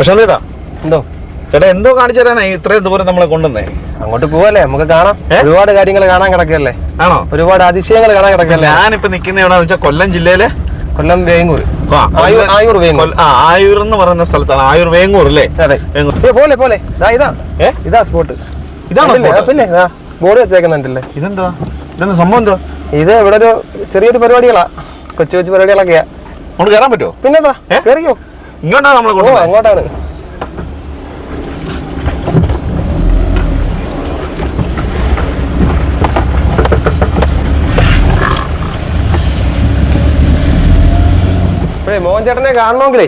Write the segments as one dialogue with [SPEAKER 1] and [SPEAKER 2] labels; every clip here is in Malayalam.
[SPEAKER 1] പക്ഷേ ചേട്ടാ
[SPEAKER 2] എന്തോ?
[SPEAKER 1] ചേട്ടാ എന്തോ കാണിച്ചു തരാനാ ഇത്രയും ദൂരം നമ്മളെ കൊണ്ടുവന്നേ?
[SPEAKER 2] അങ്ങോട്ട് പോവല്ലേ? നമുക്ക് കാണാം. ഒരുപാട് കാര്യങ്ങൾ കാണാൻ കിടക്കല്ലേ
[SPEAKER 1] ആണോ?
[SPEAKER 2] ഒരുപാട് അതിശയങ്ങൾ കാണാൻ കിടക്കല്ലേ
[SPEAKER 1] ഞാനിപ്പോ നിക്കുന്ന എവിടെന്ന് വെച്ചാൽ കൊല്ലം ജില്ലയിലെ?
[SPEAKER 2] കൊല്ലം വേങ്ങൂർ. ആയൂർ വേങ്ങൂർ.
[SPEAKER 1] ആ ആയൂർ എന്ന് പറയുന്ന സ്ഥലത്താണ്. ആയൂർ വേങ്ങൂർ അല്ലേ?
[SPEAKER 2] അതെ. പോലെ പോലെ. ഇതാ? ഇതാ സ്പോട്ട്.
[SPEAKER 1] ഇതാണോ?
[SPEAKER 2] പിന്നെ ബോർഡ് വെച്ചേക്കുന്നുണ്ടല്ലേ?
[SPEAKER 1] ഇതെന്താ ഇതെന്താ സംഭവം എന്തോ
[SPEAKER 2] ഇത് ഇവിടെ ഒരു ചെറിയൊരു പരിപാടികളാ. കൊച്ചു കൊച്ചു പരിപാടികളൊക്കെയാ.
[SPEAKER 1] നമുക്ക് കയറാൻ പറ്റുമോ
[SPEAKER 2] പിന്നെന്താ
[SPEAKER 1] ഏ? ഇങ്ങോട്ടാണ്
[SPEAKER 2] നമ്മൾ
[SPEAKER 1] കൊണ്ടുപോകുന്നത്
[SPEAKER 2] അങ്ങോട്ടാണ്. മോഹൻചേട്ടനെ മോഹൻ ചേട്ടനെ കാണണമെങ്കിലേ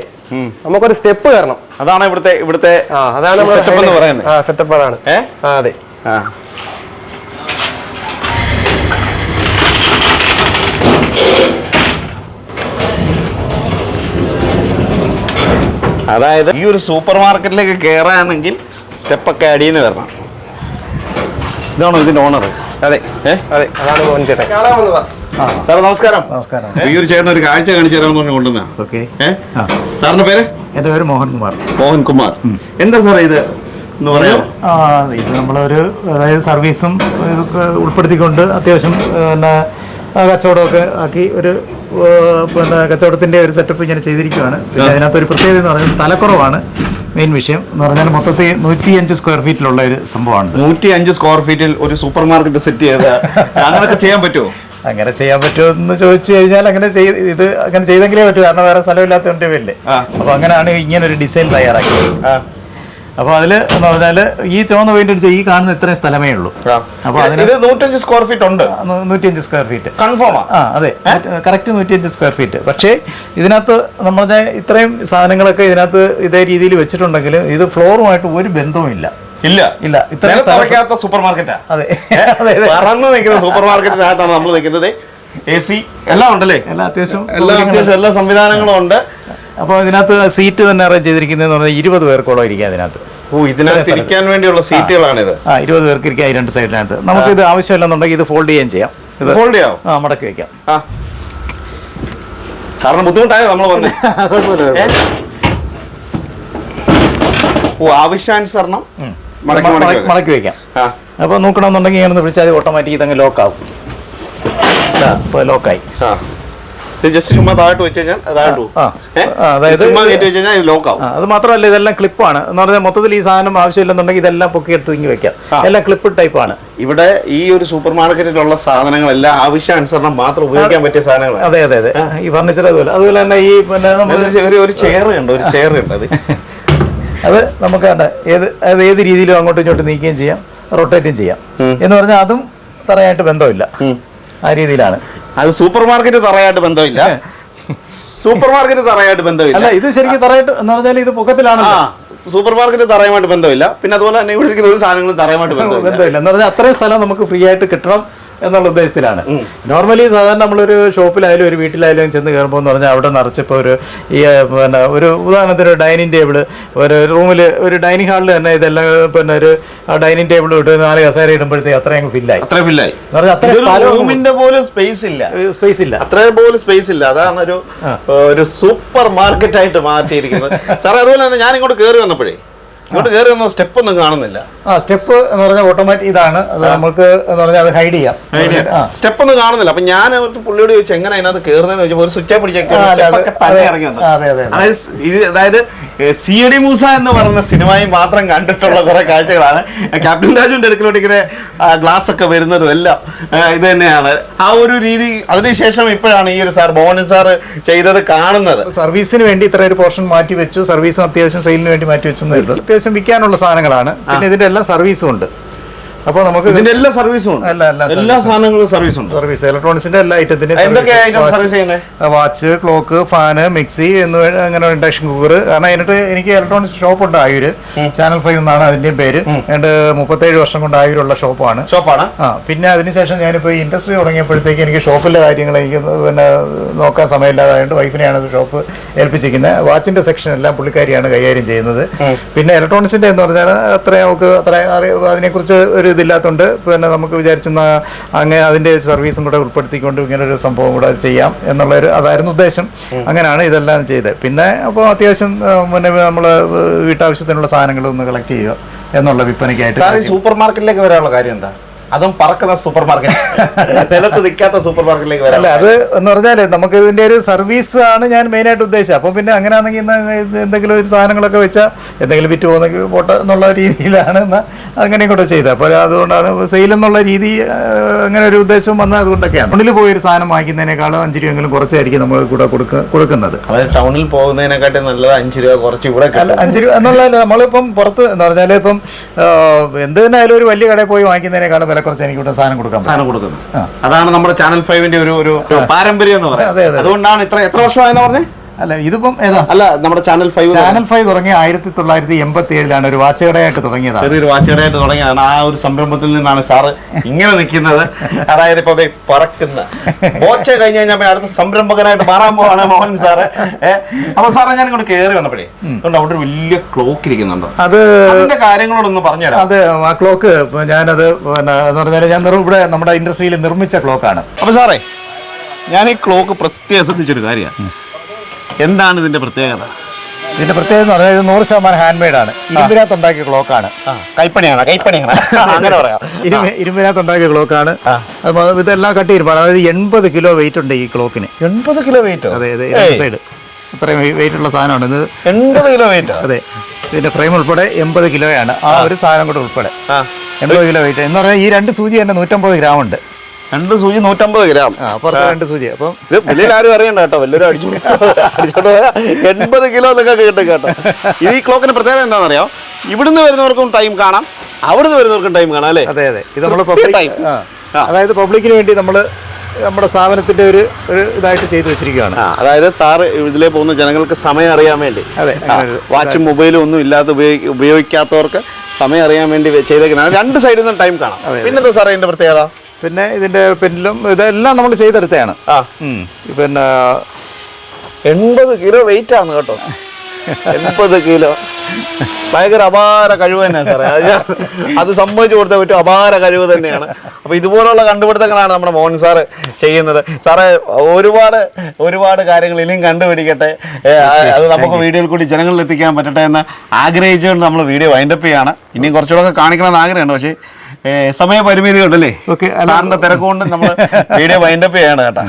[SPEAKER 2] നമുക്കൊരു സ്റ്റെപ്പ് കയറണം.
[SPEAKER 1] അതാണ് ഇവിടുത്തെ ഇവിടുത്തെ
[SPEAKER 2] സെറ്റപ്പ് അതാണ്
[SPEAKER 1] സെറ്റപ്പ് എന്ന് പറയുന്നത്.
[SPEAKER 2] സെറ്റപ്പ് അതാണ് അതെ.
[SPEAKER 1] ആ. അതായത് ഈ ഒരു സൂപ്പർ മാർക്കറ്റിലേക്ക് കയറാണെങ്കിൽ സ്റ്റെപ്പൊക്കെ അടിയിൽ നിന്ന് വരണം. ഇതാണോ ഇതിന്റെ ഓണർ
[SPEAKER 2] അതെ. അതെ അതാണ് മോഹൻ ചേട്ടൻ.
[SPEAKER 1] സാർ നമസ്കാരം.
[SPEAKER 3] നമസ്കാരം.
[SPEAKER 1] ഈ ഒരു ചേട്ടൻ ഒരു കാഴ്ച കാണിച്ചു തരാമെന്ന് പറഞ്ഞു കൊണ്ടുവന്ന.
[SPEAKER 3] ഓക്കെ.
[SPEAKER 1] സാറിന്റെ പേര്?
[SPEAKER 3] എന്റെ പേര് മോഹൻകുമാർ
[SPEAKER 1] മോഹൻകുമാർ എന്താ സാർ ഇത്?
[SPEAKER 3] ഇത് നമ്മളൊരു അതായത് സർവീസും ഇതൊക്കെ ഉൾപ്പെടുത്തിക്കൊണ്ട് അത്യാവശ്യം പിന്നെ കച്ചവടമൊക്കെ ആക്കി ഒരു പിന്നെ കച്ചവടത്തിന്റെ ഒരു സെറ്റപ്പ് ഇങ്ങനെ ചെയ്തിരിക്കുകയാണ് പിന്നെ അതിനകത്ത് ഒരു പ്രത്യേകത എന്ന് പറയുന്നത് സ്ഥലക്കുറവാണ് മെയിൻ വിഷയം. എന്ന് പറഞ്ഞാൽ മൊത്തത്തിൽ നൂറ്റിയഞ്ച് സ്ക്വയർ ഫീറ്റിലുള്ള ഒരു സംഭവമാണ്
[SPEAKER 1] നൂറ്റി അഞ്ച് സ്ക്വയർ ഫീറ്റിൽ ഒരു സൂപ്പർ മാർക്കറ്റ് സെറ്റ് ചെയ്ത് അങ്ങനെയൊക്കെ ചെയ്യാൻ പറ്റുമോ?
[SPEAKER 3] അങ്ങനെ ചെയ്യാൻ പറ്റുമോ എന്ന് ചോദിച്ചു കഴിഞ്ഞാൽ അങ്ങനെ ചെയ്ത് ഇത് അങ്ങനെ ചെയ്തെങ്കിലേ പറ്റൂ. കാരണം വേറെ സ്ഥലമില്ലാത്തതിന്റെ പേരില്ലേ
[SPEAKER 1] അപ്പൊ
[SPEAKER 3] അപ്പോൾ അങ്ങനെയാണ് ഇങ്ങനെ ഒരു ഡിസൈൻ തയ്യാറാക്കിയത്. അപ്പോൾ അതിൽ എന്ന് പറഞ്ഞാൽ ഈ ചുവന്ന പെയിന്റ് അടിച്ച ഈ കാണുന്ന ഇത്രയും സ്ഥലമേ ഉള്ളൂ. അപ്പോൾ അതിന്
[SPEAKER 1] ഇത് നൂറ്റഞ്ച് സ്ക്വയർ ഫീറ്റ് ഉണ്ട്.
[SPEAKER 3] നൂറ്റിയഞ്ച് സ്ക്വയർ ഫീറ്റ്
[SPEAKER 1] കൺഫേം
[SPEAKER 3] ആ. അതെ. കറക്റ്റ് നൂറ്റിയഞ്ച് സ്ക്വയർ ഫീറ്റ് പക്ഷേ ഇതിനകത്ത് നമ്മൾ ഇത്രയും സാധനങ്ങളൊക്കെ ഇതിനകത്ത് ഇതേ രീതിയിൽ വെച്ചിട്ടുണ്ടെങ്കിൽ ഇത് ഫ്ലോറുമായിട്ട് ഒരു ബന്ധവുമില്ല
[SPEAKER 1] ഇല്ല.
[SPEAKER 3] ഇല്ല.
[SPEAKER 1] നിലത്തുറയ്ക്കാത്ത സൂപ്പർ മാർക്കറ്റാ
[SPEAKER 3] അതെ. അതെ അതെ.
[SPEAKER 1] പറന്ന് നിൽക്കുന്ന സൂപ്പർ മാർക്കറ്റിനകത്താണ് നമ്മൾ നിൽക്കുന്നത്. എ സി എല്ലാം ഉണ്ടല്ലേ?
[SPEAKER 3] എല്ലാ അത്യാവശ്യം
[SPEAKER 1] എല്ലാ അത്യാവശ്യം എല്ലാ സംവിധാനങ്ങളും ഉണ്ട്.
[SPEAKER 3] അപ്പോൾ ഇതിനകത്ത് സീറ്റ് തന്നെ അറേഞ്ച് ചെയ്തിരിക്കുന്നതെന്ന് പറഞ്ഞാൽ ഇരുപത് പേർക്കോളം ഇരിക്കുക അതിനകത്ത്.
[SPEAKER 1] ഓ ഇതിനകത്ത് ഇരിക്കാൻ വേണ്ടിയുള്ള സീറ്റുകളാണിത്
[SPEAKER 3] ആ ഇരുപത് പേർക്ക് ഇരിക്കുക ഈ രണ്ട് സൈഡിനകത്ത്. നമുക്ക് ഇത് ആവശ്യമില്ലെന്നുണ്ടെങ്കിൽ ഇത് ഫോൾഡ് ചെയ്യാൻ ചെയ്യാം. ഇത്
[SPEAKER 1] ഫോൾഡ് ചെയ്യാം
[SPEAKER 3] ആ മടക്കി വയ്ക്കാം
[SPEAKER 1] ആ. സാറിന് ബുദ്ധിമുട്ടായോ നമ്മൾ വന്നേ? ഓ ആവശ്യാനുസരണം മടക്കി വെക്കാം. ആ.
[SPEAKER 3] അപ്പോൾ നോക്കണമെന്നുണ്ടെങ്കിൽ ഇങ്ങനെ വിളിച്ചാൽ ഓട്ടോമാറ്റിക് ഇതങ്ങ് ലോക്കാവും ഇപ്പോൾ ലോക്കായി
[SPEAKER 1] ആ. ജസ്റ്റ് ചുമ്മാ താഴോട്ട് വെച്ച് കഴിഞ്ഞാൽ താഴോട്ട് പോകും.
[SPEAKER 3] അതായത്
[SPEAKER 1] ചുമ്മാ കയറ്റി വെച്ച് കഴിഞ്ഞാൽ ഇത് ലോക്ക് ആവും.
[SPEAKER 3] അത് മാത്രമല്ല ഇതെല്ലാം ക്ലിപ്പാണ് എന്ന് പറഞ്ഞാൽ മൊത്തത്തിൽ ഈ സാധനം ആവശ്യമില്ലെന്നുണ്ടെങ്കിൽ ഇതെല്ലാം പൊക്കി എടുത്ത് തിങ്ങി
[SPEAKER 1] വെക്കാം.
[SPEAKER 3] എല്ലാം ക്ലിപ്പ് ടൈപ്പാണ്
[SPEAKER 1] ഇവിടെ ഈ ഒരു സൂപ്പർ മാർക്കറ്റിലുള്ള സാധനങ്ങളെല്ലാം ആവശ്യാനുസരണം മാത്രം ഉപയോഗിക്കാൻ പറ്റിയ സാധനങ്ങളാണ്.
[SPEAKER 3] അതെ അതെ അതെ. ഈ ഫർണിച്ചർ അതുപോലെ. അതുപോലെ തന്നെ ഈ പിന്നെ നമ്മൾ
[SPEAKER 1] ഒരു ചെയർ ഉണ്ട് ഒരു ചെയർ ഉണ്ട് അത്.
[SPEAKER 3] അത് നമുക്ക് കണ്ട ഏത് അത് ഏത് രീതിയിലും അങ്ങോട്ടും ഇങ്ങോട്ടും നീക്കുകയും ചെയ്യാം റൊട്ടേറ്റും ചെയ്യാം. എന്ന് പറഞ്ഞാൽ അതും തറയായിട്ട് ബന്ധമില്ല. ആ രീതിയിലാണ്.
[SPEAKER 1] അത് സൂപ്പർ മാർക്കറ്റ് തറയായിട്ട് ബന്ധമില്ല. സൂപ്പർ മാർക്കറ്റ് തറയായിട്ട് ബന്ധമില്ല.
[SPEAKER 3] അല്ല ഇത് ശരിക്കും തറയായിട്ട് എന്ന് പറഞ്ഞാൽ ഇത് പൊക്കത്തിലാണ്
[SPEAKER 1] സൂപ്പർ മാർക്കറ്റ് തറയുമായിട്ട് ബന്ധമില്ല. പിന്നെ അതുപോലെ തന്നെ ഇവിടെ ഇരിക്കുന്ന ഒരു സാധനങ്ങളും തറയുമായിട്ട് ബന്ധമില്ല.
[SPEAKER 3] ബന്ധമില്ല. എന്ന് പറഞ്ഞാൽ അത്രയും സ്ഥലം നമുക്ക് ഫ്രീ ആയിട്ട് കിട്ടണം. എന്നുള്ള ഉദ്ദേശത്തിലാണ്. നോർമലി സാധാരണ നമ്മളൊരു ഷോപ്പിലായാലും ഒരു വീട്ടിലായാലും ചെന്ന് കയറുമ്പോൾ എന്ന് പറഞ്ഞാൽ അവിടെ നിറച്ചപ്പോൾ ഒരു ഈ പിന്നെ ഒരു ഉദാഹരണത്തിന് ഒരു ഡൈനിങ് ടേബിൾ ഒരു റൂമിൽ ഒരു ഡൈനിങ് ഹാളിൽ തന്നെ ഇതെല്ലാം പിന്നെ ഒരു ഡൈനിങ് ടേബിൾ ഇട്ട് നാല് കസേര ഇടുമ്പോഴത്തേക്ക് അത്രയും ഫില്ലായി
[SPEAKER 1] അത്ര ഫില്ലായി റൂമിന്റെ പോലും സ്പേസ് ഇല്ല.
[SPEAKER 3] സ്പേസ് ഇല്ല.
[SPEAKER 1] അത്രയും പോലും സ്പേസ് ഇല്ല. അതാണ് ഒരു ഒരു സൂപ്പർ മാർക്കറ്റ് ആയിട്ട് മാറ്റിയിരിക്കുന്നത്. സാറേ അതുപോലെ തന്നെ ഞാൻ ഇങ്ങോട്ട് കയറി വന്നപ്പോഴേ ഇങ്ങോട്ട് കയറി വന്ന സ്റ്റെപ്പ് ഒന്നും കാണുന്നില്ല.
[SPEAKER 3] ആ സ്റ്റെപ്പ് എന്ന് പറഞ്ഞാൽ ഓട്ടോമാറ്റിക് ഇതാണ്. അത് നമുക്ക് എന്ന് പറഞ്ഞാൽ അത് ഹൈഡ് ചെയ്യാം.
[SPEAKER 1] സ്റ്റെപ്പ് ഒന്നും കാണുന്നില്ല. അപ്പൊ ഞാൻ അവർക്ക് പുള്ളിയോട് ചോദിച്ചു എങ്ങനെ അതിനകത്ത് കയറുന്നതെന്ന് ചോദിച്ചപ്പോൾ ഒരു സ്വിച്ച് പിടിച്ചൊക്കെ. അതായത് സ് എ ഡി മൂസ എന്ന് പറയുന്ന സിനിമയും മാത്രം കണ്ടിട്ടുള്ള കുറെ കാഴ്ചകളാണ്. ക്യാപ്റ്റൻ രാജുവിന്റെ അടുക്കലോട്ട് ഇങ്ങനെ ഗ്ലാസ് ഒക്കെ വരുന്നതും എല്ലാം ഇത് തന്നെയാണ്. ആ ഒരു രീതി അതിനുശേഷം ഇപ്പോഴാണ് ഈ ഒരു സാർ മോഹൻ സാർ ചെയ്തത് കാണുന്നത്.
[SPEAKER 3] സർവീസിന് വേണ്ടി ഇത്ര ഒരു പോർഷൻ മാറ്റി വെച്ചു സർവീസും അത്യാവശ്യം സെയിലിന് വേണ്ടി മാറ്റി വെച്ചു അത്യാവശ്യം വിൽക്കാനുള്ള സാധനങ്ങളാണ്. പിന്നെ ഇതിന്റെ എല്ലാം സർവീസും ഉണ്ട്. അപ്പോൾ നമുക്ക്
[SPEAKER 1] ഇതിന്റെ എല്ലാ സർവീസും അല്ല
[SPEAKER 3] അല്ല എല്ലാ
[SPEAKER 1] സാധനങ്ങളും സർവീസ് ഉണ്ട്.
[SPEAKER 3] സർവീസ്. ഇലക്ട്രോണിക്സിന്റെ എല്ലാ ഐറ്റത്തിന്റെ വാച്ച് ക്ലോക്ക് ഫാന് മിക്സി എന്ന് അങ്ങനെ ഇൻഡക്ഷൻ കുക്കർ കാരണം അതിനിട്ട് എനിക്ക് ഇലക്ട്രോണിക്സ് ഷോപ്പ് ഉണ്ട് ആയൂര്. ചാനൽ ഫൈവ് എന്നാണ് അതിന്റെ പേര്. രണ്ട് മുപ്പത്തേഴ് വർഷം കൊണ്ട് ആയൂരുള്ള ഷോപ്പാണ്
[SPEAKER 1] ഷോപ്പാണ്
[SPEAKER 3] ആ പിന്നെ അതിനുശേഷം ഞാനിപ്പോൾ ഇൻഡസ്ട്രി തുടങ്ങിയപ്പോഴത്തേക്ക് എനിക്ക് ഷോപ്പിലെ കാര്യങ്ങൾ എനിക്ക് പിന്നെ നോക്കാൻ സമയമില്ലാതായതുകൊണ്ട് വൈഫിനെയാണ് ഷോപ്പ് ഏൽപ്പിച്ചിരിക്കുന്നത്. വാച്ചിന്റെ സെക്ഷൻ എല്ലാം പുള്ളിക്കാരിയാണ് കൈകാര്യം ചെയ്യുന്നത്. പിന്നെ ഇലക്ട്രോണിക്സിന്റെ എന്ന് പറഞ്ഞാൽ അത്ര നമുക്ക് അത്ര അതിനെക്കുറിച്ച് ഒരു ഇതില്ലാത്തതുകൊണ്ട് പിന്നെ നമുക്ക് വിചാരിച്ചെന്ന അങ്ങനെ അതിന്റെ സർവീസും കൂടെ ഉൾപ്പെടുത്തിക്കൊണ്ട് ഇങ്ങനെ ഒരു സംഭവം കൂടെ ചെയ്യാം എന്നുള്ളൊരു അതായിരുന്നു ഉദ്ദേശം. അങ്ങനെയാണ് ഇതെല്ലാം ചെയ്തത്. പിന്നെ അപ്പോൾ അത്യാവശ്യം മുന്നേ നമ്മൾ വീട്ടാവശ്യത്തിനുള്ള സാധനങ്ങൾ ഒന്ന് കളക്ട് ചെയ്യുക എന്നുള്ള വിൽപ്പനയ്ക്കായിട്ട്
[SPEAKER 1] ഈ സൂപ്പർ മാർക്കറ്റിലേക്ക് വരാനുള്ള കാര്യം എന്താ? അതും പറക്കുന്ന സൂപ്പർ മാർക്കറ്റ് നിലത്ത് നിൽക്കാത്ത സൂപ്പർ മാർക്കറ്റിലേക്ക് വരാം.
[SPEAKER 3] അല്ല അത് എന്ന് പറഞ്ഞാൽ നമുക്ക് ഇതിന്റെ ഒരു സർവീസ് ആണ് ഞാൻ മെയിൻ ആയിട്ട് ഉദ്ദേശിച്ചത്. അപ്പോൾ പിന്നെ അങ്ങനെ ആണെങ്കിൽ എന്തെങ്കിലും ഒരു സാധനങ്ങളൊക്കെ വെച്ചാൽ എന്തെങ്കിലും വിറ്റ് പോകുന്നെങ്കിൽ പോട്ടെ എന്നുള്ള രീതിയിലാണ് അങ്ങനെയും അങ്ങനെ കൂടെ ചെയ്തത്. അപ്പോൾ അതുകൊണ്ടാണ് സെയിൽ എന്നുള്ള രീതി അങ്ങനെ ഒരു ഉദ്ദേശം വന്നത് അതുകൊണ്ടൊക്കെയാണ്. ടൗണിൽ പോയി ഒരു സാധനം വാങ്ങിക്കുന്നതിനേക്കാളും അഞ്ച് രൂപയെങ്കിലും കുറച്ചായിരിക്കും നമ്മൾ കൂടെ കൊടുക്കുന്നത്.
[SPEAKER 1] അതായത് ടൗണിൽ പോകുന്നതിനെക്കാട്ടും നല്ലത് അഞ്ച് രൂപ കുറച്ച് ഇവിടെ
[SPEAKER 3] അല്ല അഞ്ച് രൂപ എന്നുള്ളതല്ല നമ്മളിപ്പം പുറത്ത് എന്ന് പറഞ്ഞാൽ ഇപ്പം എന്ത് തന്നെ ഒരു വലിയ കടയിൽ പോയി വാങ്ങിക്കുന്നതിനേക്കാളും വില കുറച്ച് എനിക്ക് ഇവിടെ സാധനം കൊടുക്കാം
[SPEAKER 1] സാധനം കൊടുക്കുന്നു.
[SPEAKER 3] ആ.
[SPEAKER 1] അതാണ് നമ്മുടെ ചാനൽ ഫൈവിന്റെ ഒരു ഒരു പാരമ്പര്യം എന്ന് പറയുന്നത്.
[SPEAKER 3] അതെ.
[SPEAKER 1] അതുകൊണ്ടാണ് ഇത്ര എത്ര വർഷമായെന്ന് പറഞ്ഞേ?
[SPEAKER 3] അല്ല ഇതിപ്പം ഏതാ?
[SPEAKER 1] അല്ല നമ്മുടെ ചാനൽ ഫൈവ്
[SPEAKER 3] ചാനൽ ഫൈവ് തുടങ്ങിയ ആയിരത്തി തൊള്ളായിരത്തി എൺപത്തി ഏഴിലാണ് ഒരു വാച്ച് കടയായിട്ട് തുടങ്ങിയതാണ്.
[SPEAKER 1] ചെറിയൊരു വാച്ചുകടയായിട്ട് തുടങ്ങിയതാണ്. ആ ഒരു സംരംഭത്തിൽ നിന്നാണ് സാറ് ഇങ്ങനെ നിൽക്കുന്നത്. അതായത് ഇപ്പൊ പറക്കുന്ന. ബോച്ച കഴിഞ്ഞ് കഴിഞ്ഞാൽ അടുത്ത സംരംഭകനായിട്ട് മാറാൻ പോവാണ് മോഹൻ സാറ്. അപ്പൊ സാറേ ഞാൻ ഇങ്ങോട്ട് കയറി വന്നപ്പോഴേ അവിടെ ഒരു വലിയ ക്ലോക്ക് ഇരിക്കുന്നുണ്ട്.
[SPEAKER 3] അത്
[SPEAKER 1] അതിന്റെ കാര്യങ്ങളോടൊന്ന് പറഞ്ഞുതരാം.
[SPEAKER 3] അത് ആ ക്ലോക്ക് ഞാനത് പിന്നെ എന്ന് പറഞ്ഞാൽ ഞാൻ ഇവിടെ നമ്മുടെ ഇൻഡസ്ട്രിയിൽ നിർമ്മിച്ച ക്ലോക്കാണ്.
[SPEAKER 1] അപ്പൊ സാറേ ഞാൻ ഈ ക്ലോക്ക് പ്രത്യേകം ശ്രദ്ധിച്ചൊരു കാര്യമാണ്. എന്താണ് ഇതിന്റെ പ്രത്യേകത?
[SPEAKER 3] ഇതിന്റെ പ്രത്യേകത എന്ന് പറഞ്ഞാൽ ഇത് നൂറ് ശതമാനം ആണ് ഇരുമ്പിനകത്ത് ഉണ്ടാക്കിയ ക്ലോക്കാണ്.
[SPEAKER 1] കൈപ്പണിയാണ് കൈപ്പണിയാണ്. അങ്ങനെ പറയാം.
[SPEAKER 3] ഇരുമ്പ് ഇരുമ്പിനകത്ത് ഉണ്ടാക്കിയ ക്ലോക്കാണ് ഇതെല്ലാം കട്ടി ഇരുമ്പാണ് അതായത് എൺപത് കിലോ വെയിറ്റ് ഉണ്ട് ഈ ക്ലോക്കിന്.
[SPEAKER 1] എൺപത് കിലോ വെയിറ്റ്
[SPEAKER 3] അതെ അതെ സൈഡ് ഇത്രയും വെയിറ്റ് ഉള്ള സാധനമാണ്. ഇത്
[SPEAKER 1] എൺപത് കിലോ വെയിറ്റ്
[SPEAKER 3] അതെ. ഇതിന്റെ ഫ്രെയിം ഉൾപ്പെടെ എൺപത് കിലോയാണ്. ആ ഒരു സാധനം കൂടെ ഉൾപ്പെടെ. എൺപത് കിലോ വെയിറ്റ് എന്ന് പറഞ്ഞാൽ ഈ രണ്ട് സൂചി തന്നെ നൂറ്റമ്പത് ഗ്രാം ഉണ്ട്.
[SPEAKER 1] രണ്ട് സൂചി നൂറ്റമ്പത് ഗ്രാം.
[SPEAKER 3] പുറത്ത് രണ്ട് സൂചി. അപ്പൊ
[SPEAKER 1] ഇത് വലിയ ആരും അറിയണ്ട കേട്ടോ. വലിയൊരു അടിച്ചു അടിച്ചോണ്ട് എൺപത് കിലോ എന്നൊക്കെ കിട്ടും കേട്ടോ. ഇത് ഈ ക്ലോക്കിന് പ്രത്യേകത എന്താണെന്നറിയോ? ഇവിടുന്ന് വരുന്നവർക്കും ടൈം കാണാം. അവിടുന്ന് വരുന്നവർക്കും ടൈം കാണാം അല്ലേ?
[SPEAKER 3] അതെ അതെ. ഇത് നമ്മൾ
[SPEAKER 1] ടൈം
[SPEAKER 3] പബ്ലിക്
[SPEAKER 1] ടൈം.
[SPEAKER 3] അതായത് പബ്ലിക്കിന് വേണ്ടി നമ്മൾ നമ്മുടെ സ്ഥാപനത്തിന്റെ ഒരു ഒരു ഇതായിട്ട് ചെയ്തു വെച്ചിരിക്കുകയാണ്.
[SPEAKER 1] അതായത് സാർ ഇതിലേ പോകുന്ന ജനങ്ങൾക്ക് സമയം അറിയാൻ വേണ്ടി.
[SPEAKER 3] അതെ,
[SPEAKER 1] വാച്ചും മൊബൈലും ഒന്നും ഇല്ലാതെ ഉപയോഗി ഉപയോഗിക്കാത്തവർക്ക് സമയം അറിയാൻ വേണ്ടി ചെയ്തേക്കുന്നതാണ്. രണ്ട് സൈഡിൽ നിന്നും ടൈം കാണാം. പിന്നെന്താ സാറേ ഇതിന്റെ പ്രത്യേകത?
[SPEAKER 3] പിന്നെ ഇതിന്റെ പെന്നിലും ഇതെല്ലാം നമ്മൾ ചെയ്തെടുത്തതാണ്.
[SPEAKER 1] ആ.
[SPEAKER 3] പിന്നെ
[SPEAKER 1] എൺപത് കിലോ വെയിറ്റ് ആണ് കേട്ടോ. എൺപത് കിലോ. ഭയങ്കര അപാര കഴിവ് തന്നെയാണ് സാറേ. അത് സംഭവിച്ചു കൊടുത്ത പറ്റും. അപാര കഴിവ് തന്നെയാണ്. അപ്പൊ ഇതുപോലുള്ള കണ്ടുപിടുത്തങ്ങളാണ് നമ്മുടെ മോഹൻ സാറ് ചെയ്യുന്നത്. സാറേ ഒരുപാട് ഒരുപാട് കാര്യങ്ങൾ ഇനിയും കണ്ടുപിടിക്കട്ടെ. അത് നമുക്ക് വീഡിയോയിൽ കൂടി ജനങ്ങളിൽ എത്തിക്കാൻ പറ്റട്ടെ എന്ന് ആഗ്രഹിച്ചുകൊണ്ട് നമ്മൾ വീഡിയോ വൈൻഡപ്പ് ചെയ്യാണ്. ഇനിയും കുറച്ചുകൂടെ കാണിക്കണമെന്ന് ആഗ്രഹമുണ്ട്. പക്ഷേ സമയപരിമിതി ഉണ്ടല്ലേ?
[SPEAKER 3] ഓക്കെ
[SPEAKER 1] തിരക്കുകൊണ്ട് നമ്മൾ വീഡിയോ വൈൻഡപ്പ് ചെയ്യാണ് കേട്ടോ.